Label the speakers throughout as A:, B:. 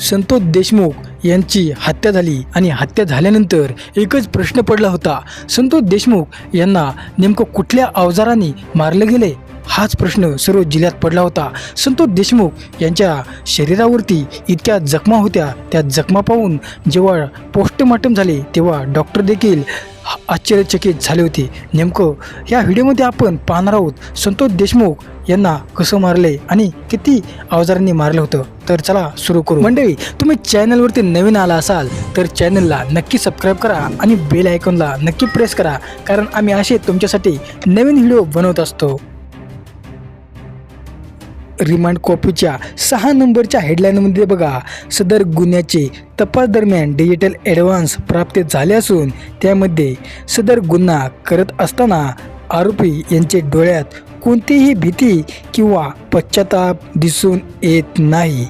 A: संतोष देशमुख यांची हत्या झाली आणि हत्या झाल्यानंतर एकच प्रश्न पडला होता. संतोष देशमुख यांना नेमकं कुठल्या अवजाराने मारलं गेले हाच प्रश्न सर्व जिल्ह्यात पडला होता. संतोष देशमुख यांच्या शरीरावरती इतक्या जखमा होत्या. त्या जखमा पाहून जेव्हा पोस्टमॉर्टम झाले तेव्हा डॉक्टर देखील आश्चर्यचकित झाले होते. नेमकं या व्हिडिओमध्ये आपण पाहणार आहोत संतोष देशमुख यांना कसं मारले आणि किती अवजारांनी मारलं होतं. तर चला सुरू करू. मंडळी तुम्ही चॅनलवरती नवीन आला असाल तर चॅनलला नक्की सबस्क्राईब करा आणि बेल आयकॉनला नक्की प्रेस करा कारण आम्ही असे तुमच्यासाठी नवीन व्हिडिओ बनवत असतो. रिमांड कॉपीच्या सहा नंबरच्या हेडलाईनमध्ये बघा. सदर गुन्ह्याचे तपास दरम्यान डिजिटल ॲडव्हान्स प्राप्त झाले असून त्यामध्ये सदर गुन्हा करत असताना आरोपी यांचे डोळ्यात कोणतीही भीती किंवा पश्चाताप दिसून येत नाही.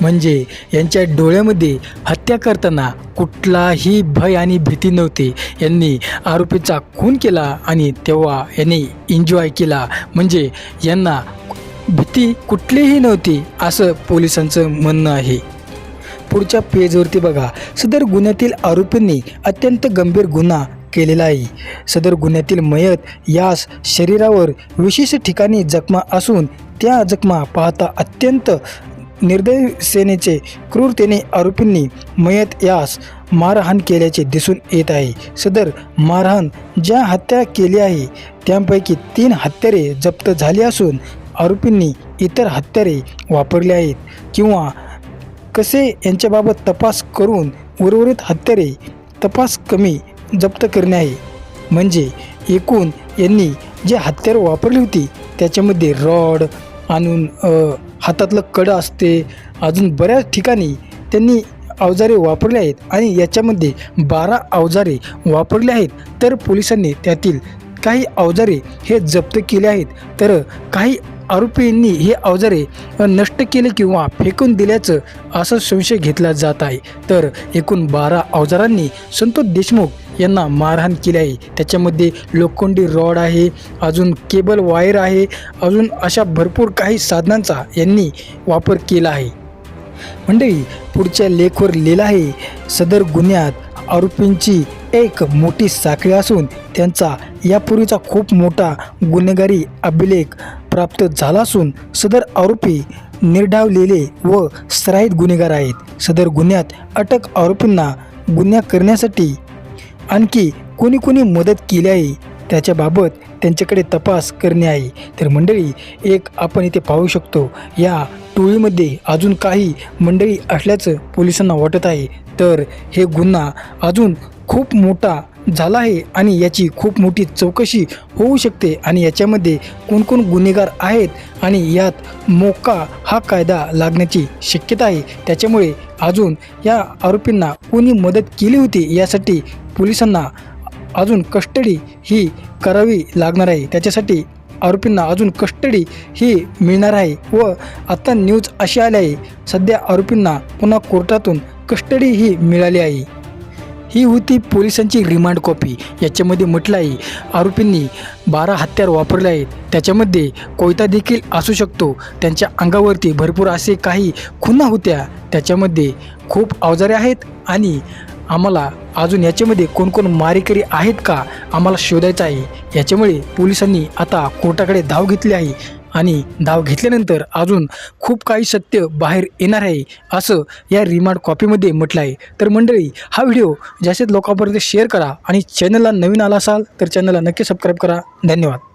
A: म्हणजे यांच्या डोळ्यामध्ये हत्या करताना कुठलाही भय आणि भीती नव्हती. यांनी आरोपीचा खून केला आणि तेव्हा यांनी एन्जॉय केला. म्हणजे यांना भीती कुठलीही नव्हती असं पोलिसांचं म्हणणं आहे. पुढच्या पेजवरती बघा सदर गुन्ह्यातील आरोपींनी अत्यंत गंभीर गुन्हा केलेला आहे. सदर गुन्ह्यातील मयत यास शरीरावर विशेष ठिकाणी जखमा असून त्या जखमा पाहता अत्यंत निर्दय सेनेचे क्रूरतेने आरोपींनी मयत यास मारहाण केल्याचे दिसून येत आहे. सदर मारहाण ज्या हत्या केली आहे त्यापैकी तीन हत्यारे जप्त झाली असून आरोपींनी इतर हत्यारे वापरले आहेत किंवा कसे यांच्याबाबत तपास करून उर्वरित हत्यारे तपास कमी जप्त करणे आहे. म्हणजे एकूण यांनी जे हत्यार वापरली होती त्याच्यामध्ये रॉड आणून हातातलं कडं असते अजून बऱ्याच ठिकाणी त्यांनी अवजारे वापरले आहेत आणि याच्यामध्ये बारा अवजारे वापरले आहेत. तर पोलिसांनी त्यातील काही अवजारे हे जप्त केले आहेत. तर काही आरोपींनी हे अवजारे नष्ट केले किंवा फेकून दिल्याचं असा संशय घेतला जात आहे. तर एकूण बारा अवजारांनी संतोष देशमुख यांना मारहाण केली आहे. त्याच्यामध्ये लोखंडी रॉड आहे अजून केबल वायर आहे अजून अशा भरपूर काही साधनांचा यांनी वापर केला आहे. मंडळी पुढच्या लेखवर लिहिलं आहे सदर गुन्ह्यात आरोपींची एक मोठी साखळी असून त्यांचा यापूर्वीचा खूप मोठा गुन्हेगारी अभिलेख प्राप्त झाला असून सदर आरोपी निर्डावलेले व सराईत गुन्हेगार आहेत. सदर गुन्ह्यात अटक आरोपींना गुन्हा करण्यासाठी आणखी कोणी कोणी मदत केली आहे त्याच्याबाबत त्यांच्याकडे तपास करणे आहे. तर मंडळी एक आपण इथे पाहू शकतो या टोळीमध्ये अजून काही मंडळी असल्याचं पोलिसांना वाटत आहे. तर हे गुन्हा अजून खूप मोठा झाला आहे आणि याची खूप मोठी चौकशी होऊ शकते आणि याच्यामध्ये कोणकोण गुन्हेगार आहेत आणि यात मोका हा कायदा लागण्याची शक्यता आहे. त्याच्यामुळे अजून या आरोपींना कोणी मदत केली होती यासाठी पोलिसांना अजून कस्टडी ही करावी लागणार आहे. त्याच्यासाठी आरोपींना अजून कस्टडी ही मिळणार आहे व आता न्यूज अशी आली आहे सध्या आरोपींना पुन्हा कोर्टातून कस्टडी ही मिळाली आहे. ही होती पोलिसांची रिमांड कॉपी याच्यामध्ये म्हटलं आहे आरोपींनी बारा हत्यार वापरले आहेत. त्याच्यामध्ये कोयता देखील असू शकतो. त्यांच्या अंगावरती भरपूर असे काही खुणा होत्या. त्याच्यामध्ये खूप अवजारे आहेत आणि आम्हाला अजून याच्यामध्ये कोणकोण मारेकरी आहेत का आम्हाला शोधायचं आहे. याच्यामुळे पोलिसांनी आता कोर्टाकडे धाव घेतली आहे. आणि धाव घेतल्यानंतर अजून खूप काही सत्य बाहेर येणार आहे असं या रिमांड कॉपीमध्ये म्हटलं आहे तर मंडळी हा व्हिडिओ जास्तीत लोकांपर्यंत शेअर करा आणि चॅनलला नवीन आला असाल तर चॅनलला नक्की सबस्क्राईब करा. धन्यवाद.